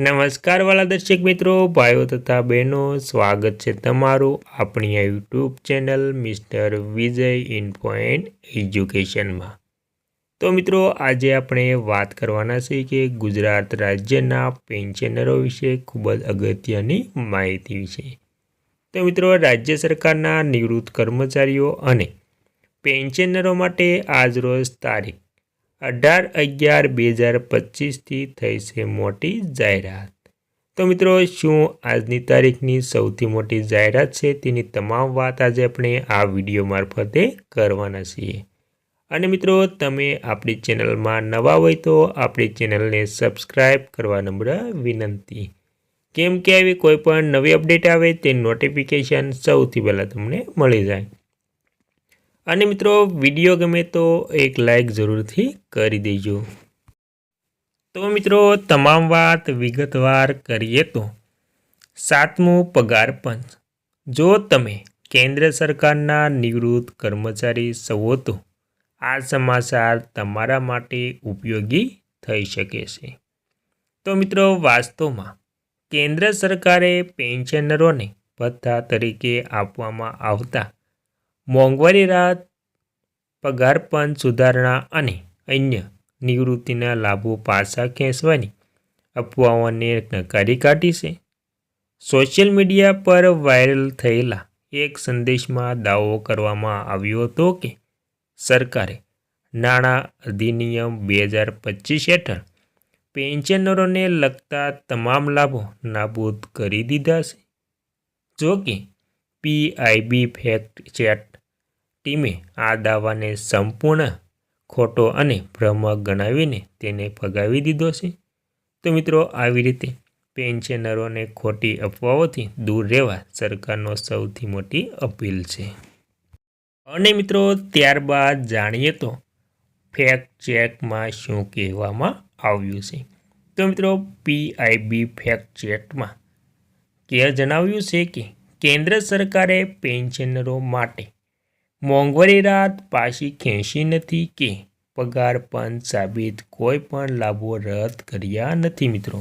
નમસ્કાર વાલા દર્શક મિત્રો, ભાઈઓ તથા બહેનો, સ્વાગત છે તમારું આપણી આ YouTube channel mister Vijay in point એજ્યુકેશનમાં. તો મિત્રો, આજે આપણે વાત કરવાના છે કે ગુજરાત રાજ્યના પેન્શનરો વિશે ખૂબ જ અગત્યની માહિતી વિશે. તો મિત્રો, રાજ્ય સરકારના નિવૃત્ત કર્મચારીઓ અને પેન્શનરો માટે આજરોજ તારીખ અઢાર અગિયાર બે હજાર પચીસથી થઈ છે મોટી જાહેરાત. તો મિત્રો, શું આજની તારીખની સૌથી મોટી જાહેરાત છે તેની તમામ વાત આજે આપણે આ વીડિયો મારફતે કરવાના છીએ. અને મિત્રો, તમે આપણી ચેનલમાં નવા હોય તો આપણી ચેનલને સબસ્ક્રાઈબ કરવા નમ્ર વિનંતી. કેમ કે આવી કોઈ પણ નવી અપડેટ આવે તે નોટિફિકેશન સૌથી પહેલાં તમને મળી જાય. અને મિત્રો વીડિયો ગમે તો એક લાઇક જરૂરથી કરી દેજો. તો મિત્રો, તમામ વાત વિગતવાર કરીએ તો, સાતમું પગાર પંચ. જો તમે કેન્દ્ર સરકારના નિવૃત્ત કર્મચારી સવો તો, આ સમાચાર તમારા માટે ઉપયોગી થઈ શકે છે. તો મિત્રો, વાસ્તવમાં કેન્દ્ર સરકારે પેન્શનરોને ભથ્થા તરીકે આપવામાં આવતા મોંઘવારી રાહત, પગાર પંચ સુધારણા અને અન્ય નિવૃત્તિના લાભો પાછા ખેંચવાની અફવાઓને નકારી કાઢી છે. સોશિયલ મીડિયા પર વાયરલ થયેલા એક સંદેશમાં દાવો કરવામાં આવ્યો હતો કે સરકારે નાણાં અધિનિયમ બે હજાર પચીસ હેઠળ પેન્શનરોને લગતા તમામ લાભો નાબૂદ કરી દીધા છે. જો કે પીઆઈબી ફેક્ટ ચેટ ટીમે આ દાવાને સંપૂર્ણ ખોટો અને ભ્રમક ગણાવીને તેને ફગાવી દીધો છે. તો મિત્રો, આવી રીતે પેન્શનરોને ખોટી અફવાઓથી દૂર રહેવા સરકારનો સૌથી મોટી અપીલ છે. અને મિત્રો, ત્યારબાદ જાણીએ તો ફેક ચેકમાં શું કહેવામાં આવ્યું છે. તો મિત્રો પીઆઈબી ફેક્ટ ચેકમાં કે જણાવ્યું છે કે કેન્દ્ર સરકારે પેન્શનરો માટે મોંઘવારી રાત પાછી ખેંચી નથી કે પગાર પણ સાબિત કોઈ પણ લાભો રદ કર્યા નથી મિત્રો.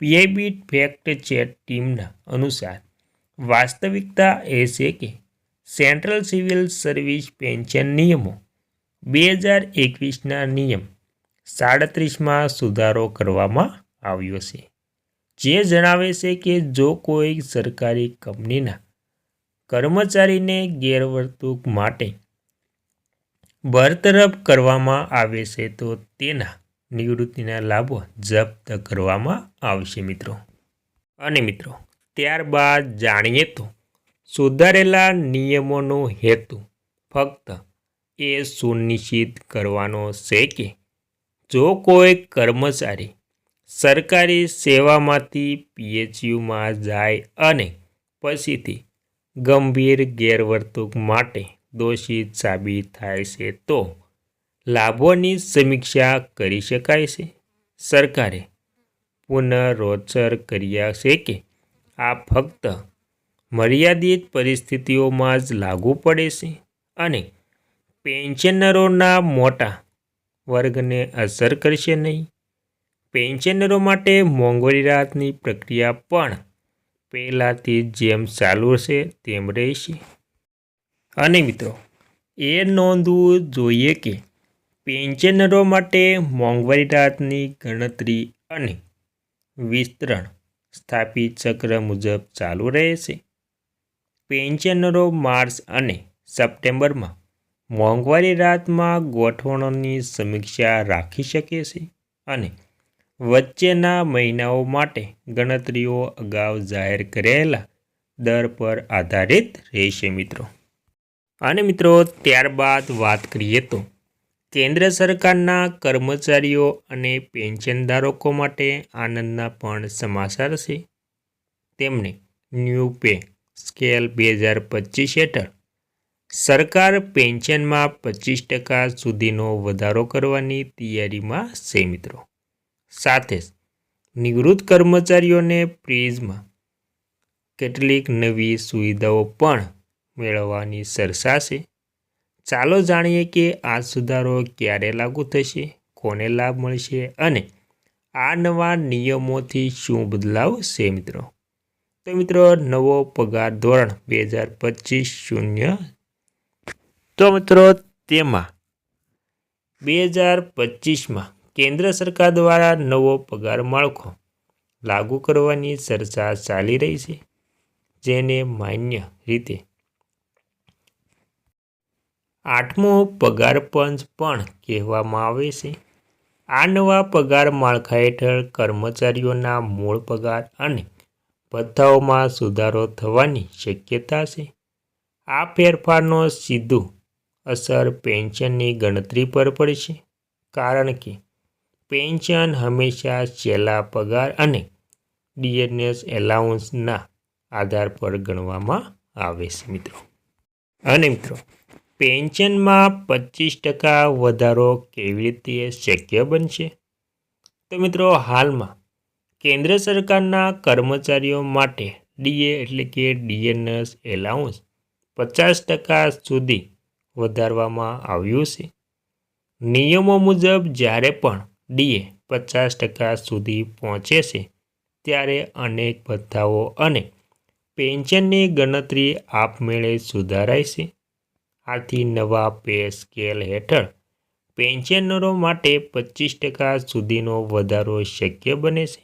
પીઆઈબી ફેક્ટ ચેટ ટીમના અનુસાર વાસ્તવિકતા એ છે કે સેન્ટ્રલ સિવિલ સર્વિસ પેન્શન નિયમો બે હજાર એકવીસના નિયમ સાડત્રીસમાં સુધારો કરવામાં આવ્યો છે. જે જણાવે છે કે જો કોઈ સરકારી કંપનીના કર્મચારીને ગેરવર્તણૂક માટે બરતરફ કરવામાં આવે છે, તો તેના નિવૃત્તિના લાભો જપ્ત કરવામાં આવશે મિત્રો. અને મિત્રો, ત્યારબાદ જાણીએ તો સુધારેલા નિયમોનો હેતુ ફક્ત એ સુનિશ્ચિત કરવાનો છે કે જો કોઈ કર્મચારી સરકારી સેવામાંથી પીએચયુમાં જાય અને પછીથી ગંભીર ગેરવર્તણૂક માટે દોષિત સાબિત થાય છે તો લાભોની સમીક્ષા કરી શકાય છે. સરકારે પુનરોચ્ચર કર્યા છે કે આ ફક્ત મર્યાદિત પરિસ્થિતિઓમાં જ લાગુ પડે છે અને પેન્શનરોના મોટા વર્ગને અસર કરશે નહીં. પેન્શનરો માટે મોંઘવારી રાહતની પ્રક્રિયા પણ પહેલાંથી જેમ ચાલુ છે તેમ રહેશે. અને મિત્રો, એ નોંધવું જોઈએ કે પેન્શનરો માટે મોંઘવારી રાહતની ગણતરી અને વિસ્તરણ સ્થાપિત ચક્ર મુજબ ચાલુ રહેશે. પેન્શનરો માર્ચ અને સપ્ટેમ્બરમાં મોંઘવારી રાહતમાં ગોઠવણોની સમીક્ષા રાખી શકે છે અને વચ્ચેના મહિનાઓ માટે ગણતરીઓ અગાઉ જાહેર કરેલા દર પર આધારિત રહેશે મિત્રો. અને મિત્રો, ત્યારબાદ વાત કરીએ તો કેન્દ્ર સરકારના કર્મચારીઓ અને પેન્શનધારકો માટે આનંદના પણ સમાચાર છે. તેમને ન્યૂ પે સ્કેલ બે હજાર પચીસ હેઠળ સરકાર પેન્શનમાં પચીસ ટકા સુધીનો વધારો કરવાની તૈયારીમાં છે મિત્રો. સાથે જ નિવૃત્ત કર્મચારીઓને પ્રીઝમાં કેટલીક નવી સુવિધાઓ પણ મેળવવાની છે ચાલો જાણીએ કે આ સુધારો ક્યારે લાગુ થશે, કોને લાભ મળશે અને આ નવા નિયમોથી શું બદલાવ છે મિત્રો? તો મિત્રો, નવો પગાર ધોરણ બે હજાર પચીસ શૂન્ય. તો મિત્રો, તેમાં બે હજાર પચીસમાં કેન્દ્ર સરકાર દ્વારા નવો પગાર માળખો લાગુ કરવાની ચર્ચા ચાલી રહી છે, જેને માન્ય રીતે આઠમો પગાર પંચ પણ કહેવામાં આવે છે. આ નવા પગાર માળખા હેઠળ કર્મચારીઓના મૂળ પગાર અને ભથ્થાઓમાં સુધારો થવાની શક્યતા છે. આ ફેરફારનો સીધું અસર પેન્શનની ગણતરી પર પડશે, કારણ કે પેન્શન હંમેશા છેલ્લા પગાર અને ડીએનએસ એલાઉન્સના આધાર પર ગણવામાં આવે છે, મિત્રો. અને મિત્રો, પેન્શનમાં પચીસ ટકા વધારો કેવી રીતે શક્ય બનશે? તો મિત્રો, હાલમાં કેન્દ્ર સરકારના કર્મચારીઓ માટે ડીએ એટલે કે ડીએનએસ એલાઉન્સ પચાસ ટકા સુધી વધારવામાં આવ્યું છે. નિયમો મુજબ જ્યારે પણ ડીએ પચાસ ટકા સુધી પહોંચે છે. ત્યારે અનેક ભથ્થાઓ અને પેન્શનની ગણતરી આપમેળે સુધારાય છે. આથી નવા પે સ્કેલ હેઠળ પેન્શનરો માટે પચીસ ટકા સુધીનો વધારો શક્ય બને છે.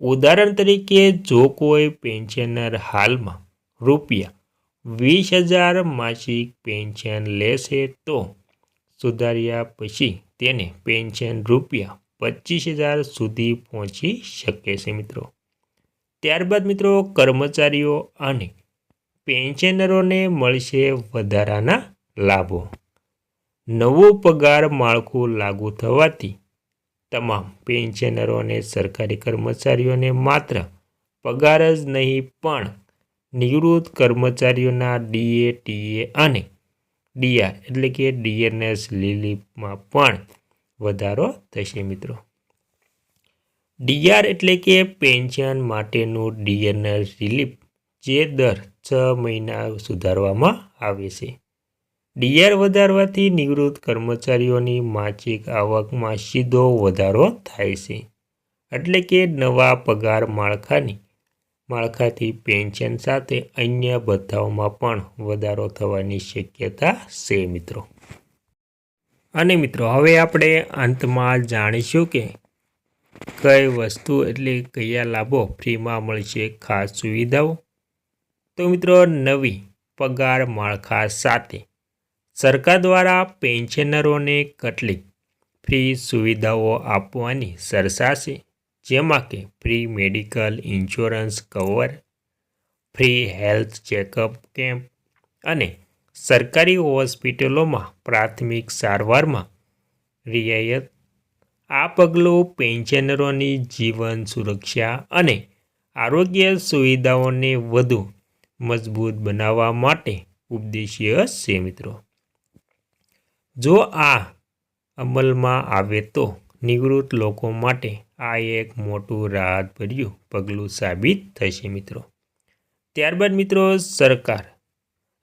ઉદાહરણ તરીકે જો કોઈ પેન્શનર હાલમાં રૂપિયા વીસ હજાર માસિક પેન્શન લેશે તો સુધાર્યા પછી તેને પેન્શન રૂપિયા પચીસ હજાર સુધી પહોંચી શકે છે મિત્રો. ત્યારબાદ મિત્રો કર્મચારીઓ અને પેન્શનરોને મળશે વધારાના લાભો. નવું પગાર માળખું લાગુ થવાથી તમામ પેન્શનરો અને સરકારી કર્મચારીઓને માત્ર પગાર જ નહીં પણ નિવૃત્ત કર્મચારીઓના ડીએ, ટીએ અને ડીઆર એટલે કે ડીએનએસ લીલીપમાં પણ વધારો થશે મિત્રો. ડીઆર એટલે કે પેન્શન માટેનું ડીએનએસ રિલીફ, જે દર છ મહિના સુધારવામાં આવે છે. ડીઆર વધારવાથી નિવૃત્ત કર્મચારીઓની માસિક આવકમાં સીધો વધારો થાય છે. એટલે કે નવા પગાર માળખાની માળખાથી પેન્શન સાથે અન્ય ભથ્થાઓમાં પણ વધારો થવાની શક્યતા છે, મિત્રો. અને મિત્રો, હવે આપણે અંતમાં જાણીશું કે કઈ વસ્તુ એટલે કયા લાભો ફ્રીમાં મળશે ખાસ સુવિધાઓ. તો મિત્રો, નવી પગાર માળખા સાથે સરકાર દ્વારા પેન્શનરોને કેટલીક ફ્રી સુવિધાઓ આપવાની સરસાશે. જેમાં કે free medical insurance cover free health checkup camp અને સરકારી હોસ્પિટલોમાં પ્રાથમિક સારવારમાં રિયાયત આ પગલું પેન્શનરોની જીવન સુરક્ષા અને આરોગ્ય સુવિધાઓને વધુ મજબૂત બનાવવા માટે ઉપદેશીય છે મિત્રો. જો આ અમલમાં આવે તો નિવૃત્ત લોકો માટે આ એક મોટું રાહતભર્યું પગલું સાબિત થશે મિત્રો. ત્યારબાદ મિત્રો સરકાર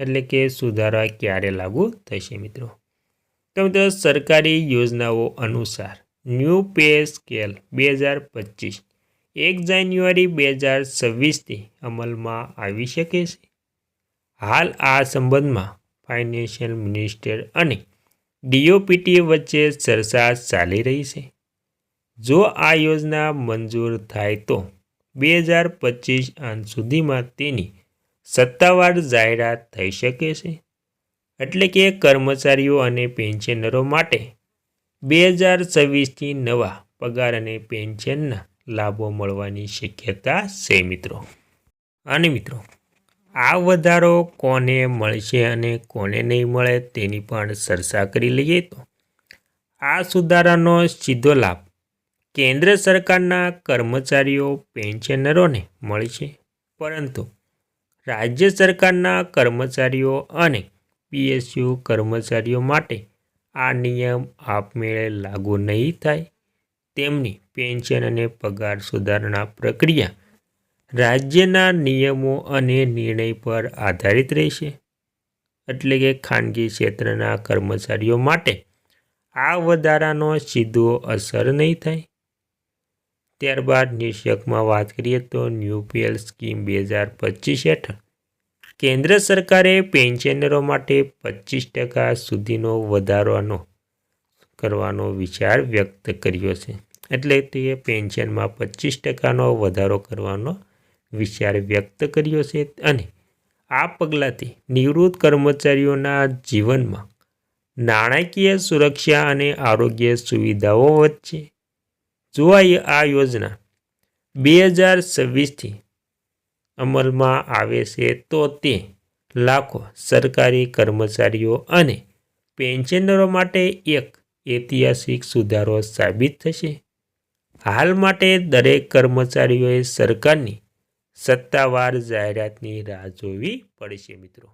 એટલે કે સુધારા ક્યારે લાગુ થશે મિત્રો? તો મિત્રો સરકારી યોજનાઓ અનુસાર ન્યૂ પે સ્કેલ બે હજાર પચીસ એક જાન્યુઆરી બે હજાર છવ્વીસથી અમલમાં આવી શકે છે. હાલ આ સંબંધમાં ફાઇનાન્શિયલ મિનિસ્ટર અને ડીઓપીટી વચ્ચે ચર્ચા ચાલી રહી છે. જો આ યોજના મંજૂર થાય તો બે હજાર પચીસ આંત સુધીમાં તેની સત્તાવાર જાહેરાત થઈ શકે છે. એટલે કે કર્મચારીઓ અને પેન્શનરો માટે બે હજાર છવ્વીસથી નવા પગાર અને પેન્શનના લાભો મળવાની શક્યતા છે મિત્રો. અને મિત્રો, આ વધારો કોને મળશે અને કોને નહીં મળે તેની પણ ચર્ચા કરી લઈએ તો આ સુધારાનો સીધો લાભ કેન્દ્ર સરકારના કર્મચારીઓ, પેન્શનરોને મળશે પરંતુ રાજ્ય સરકારના કર્મચારીઓ અને પીએસયુ કર્મચારીઓ માટે આ નિયમ આપમેળે લાગુ નહીં થાય. તેમની પેન્શન અને પગાર સુધારણા પ્રક્રિયા રાજ્યના નિયમો અને નિર્ણય પર આધારિત રહેશે. એટલે કે ખાનગી ક્ષેત્રના કર્મચારીઓ માટે આ વધારાનો સીધો અસર નહીં થાય. ત્યારબાદ નિષ્યકમાં વાત કરીએ તો ન્યુપીએલ સ્કીમ બે હજાર પચીસ હેઠળ. કેન્દ્ર સરકારે પેન્શનરો માટે પચીસ ટકા સુધીનો વધારવાનો કરવાનો વિચાર વ્યક્ત કર્યો છે. એટલે તે પેન્શનમાં પચીસ ટકાનો વધારો કરવાનો વિચાર વ્યક્ત કર્યો છે અને આ પગલાંથી નિવૃત્ત કર્મચારીઓના જીવનમાં નાણાકીય સુરક્ષા અને આરોગ્ય સુવિધાઓ વચ્ચે જો આ યોજના બે હજાર છવ્વીસથી અમલમાં આવે છે તો તે લાખો સરકારી કર્મચારીઓ અને પેન્શનરો માટે એક ઐતિહાસિક સુધારો સાબિત થશે. હાલ માટે દરેક કર્મચારીઓએ સરકારની સત્તાવાર જાહેરાતની રાહ જોવી પડશે મિત્રો.